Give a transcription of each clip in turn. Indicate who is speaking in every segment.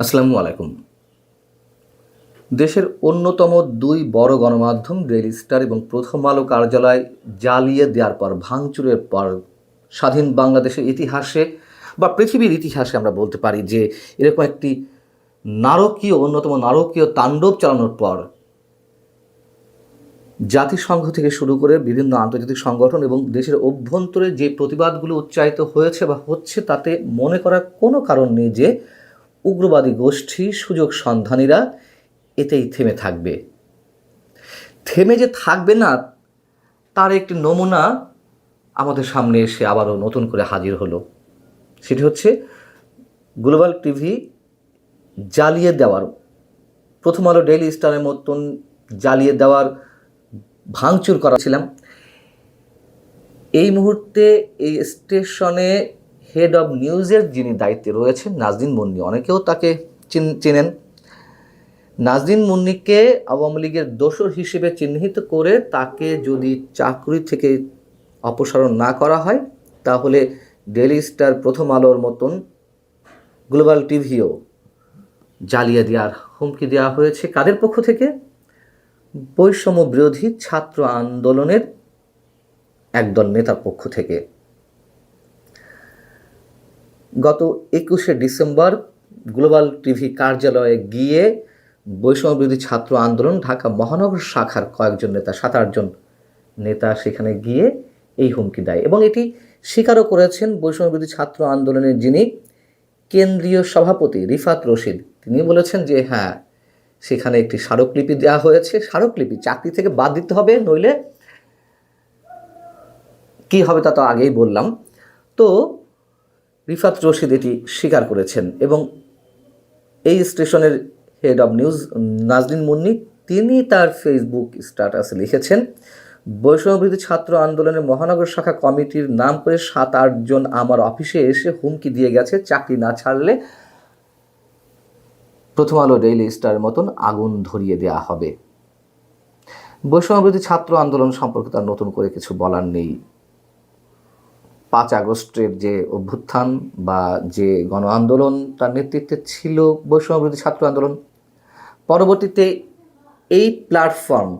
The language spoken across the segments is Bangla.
Speaker 1: আসসালামু আলাইকুম। দেশের অন্যতম দুই বড় গণমাধ্যম ডেইলি স্টার এবং প্রথম আলো কার্যালয় জ্বালিয়ে দেওয়ার পর ভাঙচুরের পর স্বাধীন বাংলাদেশের ইতিহাসে বা পৃথিবীর ইতিহাসে আমরা বলতে পারি যে এরকম একটি নারকীয়, অন্যতম নারকীয় তাণ্ডব চালানোর পর জাতিসংঘ থেকে শুরু করে বিভিন্ন আন্তর্জাতিক সংগঠন এবং দেশের অভ্যন্তরে যে প্রতিবাদগুলো উচ্চারিত হয়েছে বা হচ্ছে তাতে মনে করার কোনো কারণ নেই যে উগ্রবাদী গোষ্ঠী, সুযোগ সন্ধানীরা এতেই থেমে থাকবে। থেমে যে থাকবে না, তার একটি নমুনা আমাদের সামনে এসে আবারও নতুন করে হাজির হলো। সেটি হচ্ছে গ্লোবাল টিভি জ্বালিয়ে দেওয়ার, প্রথম আলো ডেইলি স্টারের মতন জ্বালিয়ে দেওয়ার ভাঙচুর করাছিলাম এই মুহূর্তে এই স্টেশনে হেড অব নিউজের যিনি দায়িত্বে রয়েছেন, নাজদিন মুন্নি। অনেকেও তাকে চিন- চেনেন। নাজদিন মুন্নিকে আওয়ামী লীগের দোসর হিসেবে চিহ্নিত করে তাকে যদি চাকরি থেকে অপসারণ না করা হয়, তাহলে ডেলি স্টার প্রথম আলোর মতন গ্লোবাল টিভিও জ্বালিয়ে দেওয়ার হুমকি দেওয়া হয়েছে। কাদের পক্ষ থেকে? বৈষম্য বিরোধী ছাত্র আন্দোলনের একদল নেতার পক্ষ থেকে। গত একুশে ডিসেম্বর গ্লোবাল টিভি কার্যালয়ে গিয়ে বৈষম্য বিরোধী ছাত্র আন্দোলন ঢাকা মহানগর শাখার কয়েকজন নেতা, সাত আটজন নেতা সেখানে গিয়ে এই হুমকি দেয় এবং এটি স্বীকারও করেছেন বৈষম্য বিরোধী ছাত্র আন্দোলনের যিনি কেন্দ্রীয় সভাপতি রিফাত রশিদ। তিনি বলেছেন যে হ্যাঁ সেখানে একটি স্মারকলিপি দেওয়া হয়েছে। স্মারকলিপি চাকরি থেকে বাদ দিতে হবে, নইলে কি হবে তা তো আগেই বললাম। তো রিফাত রশিদ এটি স্বীকার করেছেন এবং এই স্টেশনের head of news Nazrin Munni, তিনি তার ফেসবুক স্ট্যাটাসে লিখেছেন বৈষম্যবিরোধী ছাত্র আন্দোলনের মহানগর শাখা কমিটির নাম করে সাত আটজন আমার অফিসে এসে হুমকি দিয়ে গেছে, চাকরি না ছাড়লে প্রথম আলো ডেইলি স্টার মতন আগুন ধরিয়ে দেওয়া হবে। বৈষম্যবিরোধী ছাত্র আন্দোলন সম্পর্কে তার নতুন করে কিছু বলার নেই। পাঁচ আগস্টের যে অভ্যুত্থান বা যে গণ আন্দোলন তার নেতৃত্বে ছিল বৈষম্যবিরোধী ছাত্র আন্দোলন, পরবর্তীতে এই প্ল্যাটফর্ম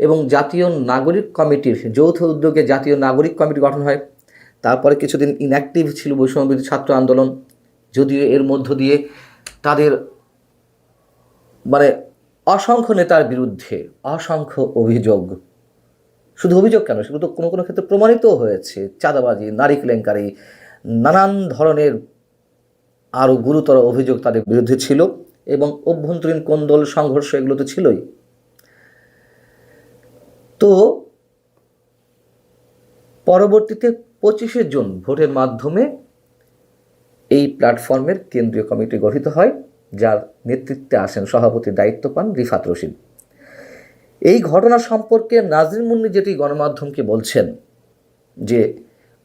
Speaker 1: এবং জাতীয় নাগরিক কমিটির যৌথ উদ্যোগে জাতীয় নাগরিক কমিটি গঠন হয়। তারপরে কিছুদিন ইনঅ্যাক্টিভ ছিল বৈষম্যবিরোধী ছাত্র আন্দোলন, যদিও এর মধ্য দিয়ে তাদের মানে অসংখ্য নেতার বিরুদ্ধে অসংখ্য অভিযোগ শুধু অভিযোগ কেন? সেগুলো তো কোনো কোনো ক্ষেত্রে প্রমাণিত হয়েছে। চাঁদাবাজি, নারী কেলেঙ্কারি, নানান ধরনের আরও গুরুতর অভিযোগ তাদের বিরুদ্ধে ছিল এবং অভ্যন্তরীণ কোন্দল সংঘর্ষ এগুলো তো ছিলই। তো পরবর্তীতে পঁচিশে জুন ভোটের মাধ্যমে এই প্ল্যাটফর্মের কেন্দ্রীয় কমিটি গঠিত হয়, যার নেতৃত্বে আসেন সভাপতির দায়িত্ব পান রিফাত রশিদ। এই ঘটনা সম্পর্কে নাজরিন মুন্নি যেটি গণমাধ্যমকে বলছেন যে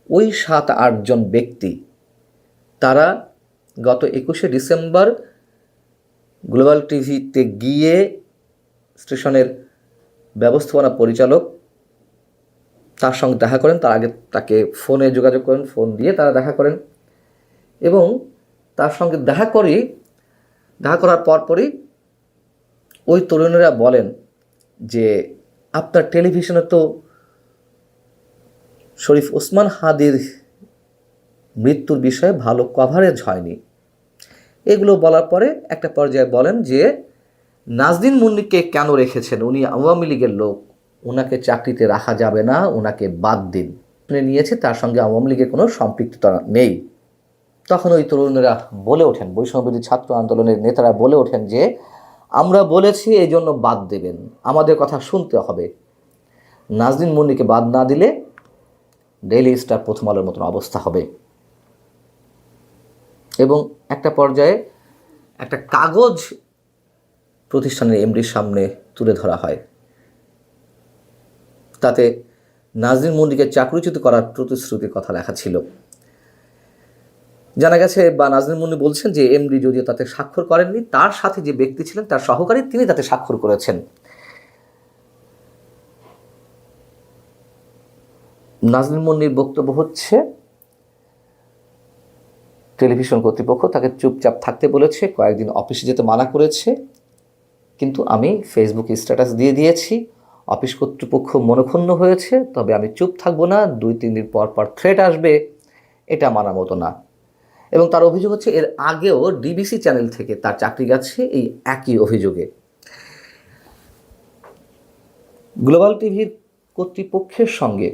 Speaker 1: ওই সাত আটজন ব্যক্তি, তারা গত একুশে ডিসেম্বর গ্লোবাল টিভিতে গিয়ে স্টেশনের ব্যবস্থাপনা পরিচালক তার সঙ্গে দেখা করেন, তার আগে তাকে ফোনে যোগাযোগ করেন, ফোন দিয়ে তারা দেখা করেন এবং তার সঙ্গে দেখা করি, দেখা করার পরপরই ওই তরুণীরা বলেন যে আপনার টেলিভিশনে তো শরীফ ওসমান হাদির মৃত্যুর বিষয়ে ভালো কভারেজ হয়নি। এগুলো বলার পরে একটা পর্যায়ে বলেন যে নাজদিন মুন্নিকে কেন রেখেছেন? উনি আওয়ামী লীগের লোক। ওনাকে চাকরিতে রাখা যাবে না ওনাকে বাদ দিন। নিয়েছে, তার সঙ্গে আওয়ামী লীগের কোনো সম্পৃক্ততা নেই। তখন ওই তরুণেরা বলে ওঠেন বৈষম্যবিরোধী ছাত্র আন্দোলনের নেতারা বলে ওঠেন যে আমরা বলেছি এই জন্য বাদ দেবেন। আমাদের কথা শুনতে হবে। নাজদিন মুন্নিকে বাদ না দিলে ডেইলি স্টার প্রথম আলোর মতন অবস্থা হবে। এবং একটা পর্যায়ে একটা কাগজ প্রতিষ্ঠানের এমডির সামনে তুলে ধরা হয়। তাতে নাজরিন মুন্নিকে চাকরিচ্যুত করার প্রতিশ্রুতির কথা লেখা ছিল। জানা গেছে, বা নাজরিন মুন্নি বলছেন যে, এমডি যদিও তাতে স্বাক্ষর করেননি, তার সাথে যে ব্যক্তি ছিলেন, তার সহকারী তিনি তাতে স্বাক্ষর করেছেন। নাজরিন মুন্নির বক্তব্য হচ্ছে, টেলিভিশন কর্তৃপক্ষ তাকে চুপচাপ থাকতে বলেছে, কয়েকদিন অফিসে যেতে মানা করেছে, কিন্তু আমি ফেসবুকে স্ট্যাটাস দিয়ে দিয়েছি, অফিস কর্তৃপক্ষ মনক্ষুণ্ণ হয়েছে, তবে আমি চুপ থাকব না, দুই, তিন দিন পর পর থ্রেট আসবে, এটা মানার মতো না। এবং তার অভিযোগ হচ্ছে এর আগেও ডিবিসি চ্যানেল থেকে তার চাকরি গেছে এই একই অভিযোগে। গ্লোবাল টিভির কর্তৃপক্ষের সঙ্গে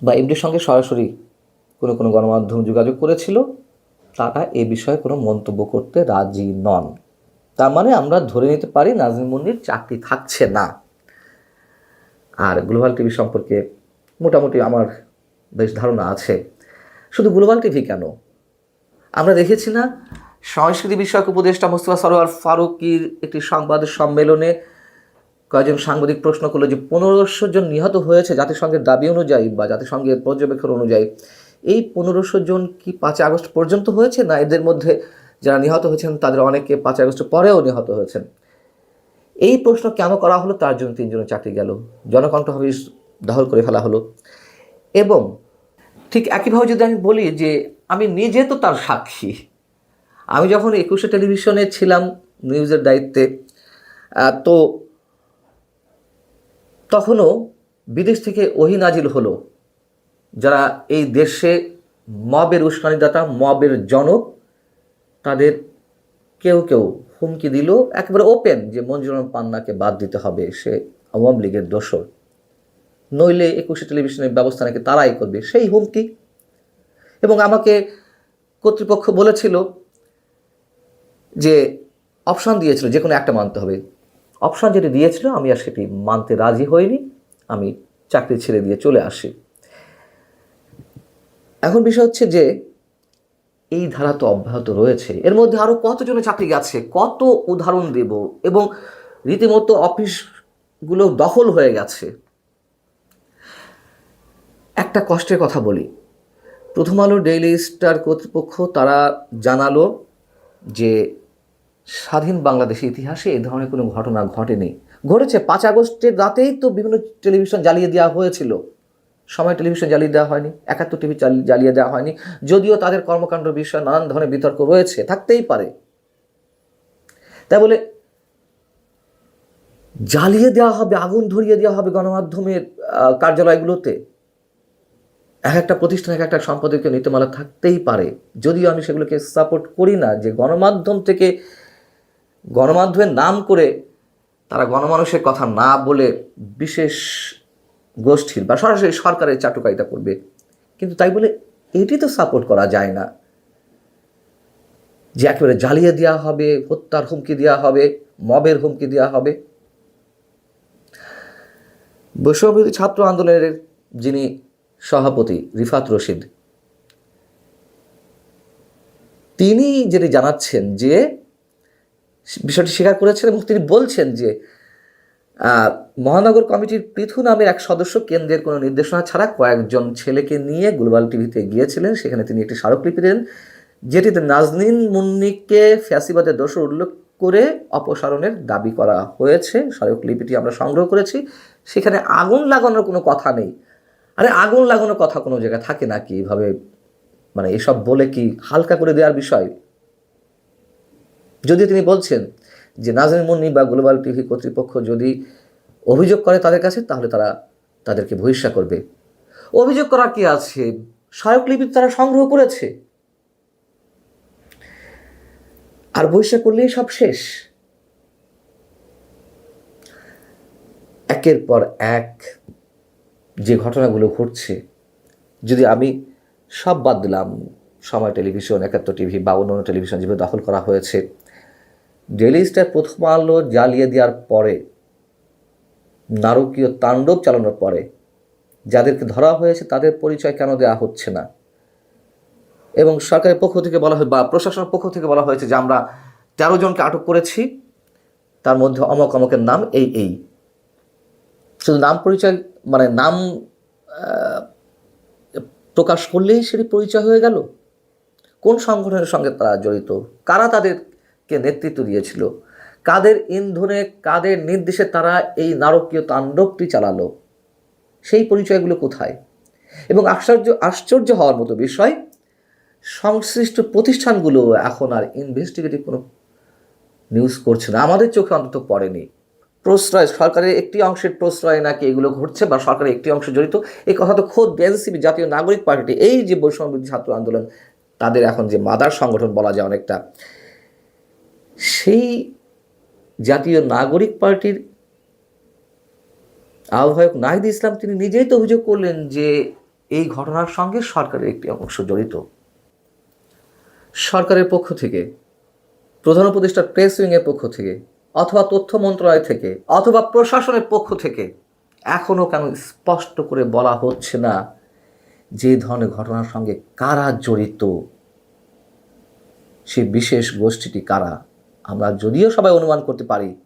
Speaker 1: বা এমডির সঙ্গে সরাসরি কোনো কোনো গণমাধ্যম যোগাযোগ করেছিল, তারা এ বিষয়ে কোনো মন্তব্য করতে রাজি নন। তার মানে আমরা ধরে নিতে পারি নাজনীন মন্দির চাকরি থাকছে না। আর গ্লোবাল টিভি সম্পর্কে মোটামুটি আমার বেশ ধারণা আছে। শুধু গ্লোবাল টিভি কেন? আমরা দেখেছি না, সংস্কৃতি বিষয়ক উপদেষ্টা মোস্তফা সরোয়ার ফারুকির একটি সংবাদ সম্মেলনে কয়েকজন সাংবাদিক প্রশ্ন করল যে পনেরোশো জন নিহত হয়েছে জাতিসংঘের দাবি অনুযায়ী বা জাতিসংঘের পর্যবেক্ষণ অনুযায়ী। এই পনেরোশো জন কি পাঁচই আগস্ট পর্যন্ত হয়েছে না এদের মধ্যে যারা নিহত হয়েছেন তাদের অনেকে পাঁচই আগস্ট পরেও নিহত হয়েছেন? এই প্রশ্ন কেন করা হলো? তার জন্য তিনজনের চাকরি গেল। জনকণ্ঠ অফিস দখল করে ফেলা হলো। এবং ঠিক একইভাবে যদি আমি বলি যে আমি নিজে তো তার সাক্ষী। আমি যখন একুশে টেলিভিশনে ছিলাম নিউজের দায়িত্বে তো তখনও বিদেশ থেকে ওহি নাজিল হলো, যারা এই দেশে মবের উস্কানিদাতা, মবের জনক, তাদের কেউ কেউ হুমকি দিল, একেবারে ওপেন যে মঞ্জুরন পান্নাকে বাদ দিতে হবে সে আওয়ামী লীগের দোসর নইলে একুশে টেলিভিশনের ব্যবস্থা নাকি তারাই করবে, সেই হুমকি এবং আমাকে কর্তৃপক্ষ বলেছিল যে অপশান দিয়েছিল, যে কোনো একটা মানতে হবে। অপশান যেটি দিয়েছিল, আমি আর সেটি মানতে রাজি হইনি, আমি চাকরি ছেড়ে দিয়ে চলে আসি। এখন বিষয় হচ্ছে যে, এই ধারা তো অব্যাহত রয়েছে। এর মধ্যে আরও কতজনের চাকরি গেছে, কত উদাহরণ দেব, এবং রীতিমতো অফিসগুলো দখল হয়ে গেছে। একটা কষ্টের কথা বলি। প্রথম আলো ডেইলি স্টার কর্তৃপক্ষ তারা জানালো যে স্বাধীন বাংলাদেশের ইতিহাসে এই ধরনের কোনো ঘটনা ঘটেনি। ঘটেছে পাঁচ আগস্টের রাতেই তো বিভিন্ন টেলিভিশন জ্বালিয়ে দেওয়া হয়েছিল। সময় টেলিভিশন জ্বালিয়ে দেওয়া হয়নি, একাত্তর টিভি জ্বালিয়ে দেওয়া হয়নি। যদিও তাদের কর্মকাণ্ড বিষয়ে নানান ধরনের বিতর্ক রয়েছে, থাকতেই পারে। তাই বলে জ্বালিয়ে দেওয়া হবে, আগুন ধরিয়ে দেওয়া হবে গণমাধ্যমের কার্যালয়গুলোতে। এক একটা প্রতিষ্ঠান, এক একটা সম্পাদকীয় নীতিমালা থাকতেই পারে। যদিও আমি সেগুলোকে সাপোর্ট করি না, যে গণমাধ্যম থেকে গণমাধ্যমের নাম করে তারা গণমানুষের কথা না বলে বিশেষ গোষ্ঠীর বা সরাসরি সরকারের চাটুকারিতা করবে। কিন্তু তাই বলে এটি তো সাপোর্ট করা যায় না। যে একেবারে জ্বালিয়ে দেওয়া হবে, হত্যার হুমকি দেওয়া হবে, মবের হুমকি দেওয়া হবে। বৈষম্যবিরোধী ছাত্র আন্দোলনের যিনি সভাপতি রিফাত রশিদ। তিনি যেটি জানাচ্ছেন যে, বিষয়টি স্বীকার করেছেন এবং তিনি বলছেন যে মহানগর কমিটির পৃথু নামের এক সদস্য কেন্দ্রের কোনো নির্দেশনা ছাড়া কয়েকজন ছেলেকে নিয়ে গ্লোবাল টিভিতে গিয়েছিলেন। সেখানে তিনি একটি স্মারকলিপি দেন, যেটিতে নাজনীন মুন্নিকে ফ্যাসিবাদের দোষ উল্লেখ করে অপসারণের দাবি করা হয়েছে। স্মারকলিপিটি আমরা সংগ্রহ করেছি। সেখানে আগুন লাগানোর কোনো কথা নেই। আরে আগুন লাগানোর কথা কোনো জায়গায় থাকে নাকি? এভাবে মানে এসব বলে কি হালকা করে দেওয়ার বিষয়? যদি তিনি বলছেন যে নাজনীন মুন্নি বা গ্লোবাল টিভি কর্তৃপক্ষ যদি অভিযোগ করে তাদের কাছে, তাহলে তারা তাদেরকে বহিষ্কার করবে। অভিযোগ করার কি আছে? সহায়কলিপি তারা সংগ্রহ করেছে। আর বহিষ্কার করলেই সব শেষ। একের পর এক যে ঘটনাগুলো ঘটছে, যদি আমি সব বাদ দিলাম, সময় টেলিভিশন, একাত্তর টিভি বা অন্য টেলিভিশন যেভাবে দখল করা হয়েছে ডেলি স্টার প্রথম আলো জ্বালিয়ে দেওয়ার পরে, নারকীয় তাণ্ডব চালানোর পরে, যাদেরকে ধরা হয়েছে তাদের পরিচয় কেন দেওয়া হচ্ছে না? এবং সরকারের পক্ষ থেকে বলা হয় বা প্রশাসনের পক্ষ থেকে বলা হয়েছে যে আমরা তেরো জনকে আটক করেছি, তার মধ্যে অমক অমকের নাম এই এই। শুধু নাম পরিচয় মানে নাম প্রকাশ করলেই সেটি পরিচয় হয়ে গেল। কোন সংগঠনের সঙ্গে তারা জড়িত? কারা তাদেরকে নেতৃত্ব দিয়েছিল? কাদের ইন্ধনে, কাদের নির্দেশে তারা এই নারকীয় তাণ্ডবটি চালালো? সেই পরিচয়গুলো কোথায়? এবং আশ্চর্য আশ্চর্য হওয়ার মতো বিষয়, সংশ্লিষ্ট প্রতিষ্ঠানগুলো এখন আর ইনভেস্টিগেটিভ কোনো নিউজ করছে না। আমাদের চোখে অন্তত পড়েনি। প্রশ্রয়, সরকারের একটি অংশের প্রশ্রয় নাকি এগুলো ঘটছে বা সরকারের একটি অংশ জড়িত? এই কথা তো খোদ এনসিপি, জাতীয় নাগরিক পার্টি এই যে বৈষম্য বিরোধী ছাত্র আন্দোলন, তাদের এখন যে মাদার সংগঠন বলা যায় অনেকটা, সেই জাতীয় নাগরিক পার্টির আহ্বায়ক নাহিদ ইসলাম, তিনি নিজেই তো অভিযোগ করলেন যে এই ঘটনার সঙ্গে সরকারের একটি অংশ জড়িত। সরকারের পক্ষ থেকে, প্রধান উপদেষ্টা প্রেস উইংয়ের পক্ষ থেকে অথবা তথ্য মন্ত্রণালয় থেকে অথবা প্রশাসনের পক্ষ থেকে এখনও কেন স্পষ্ট করে বলা হচ্ছে না যে ধরনের ঘটনার সঙ্গে কারা জড়িত? সেই বিশেষ গোষ্ঠীটি কারা? আমরা যদিও সবাই অনুমান করতে পারি,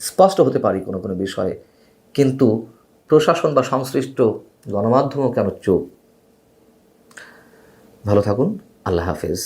Speaker 1: স্পষ্ট হতে পারি কোনো কোনো বিষয়ে, কিন্তু প্রশাসন বা সংশ্লিষ্ট গণমাধ্যমও কেন চোখ ভালো থাকুন, আল্লাহ হাফেজ।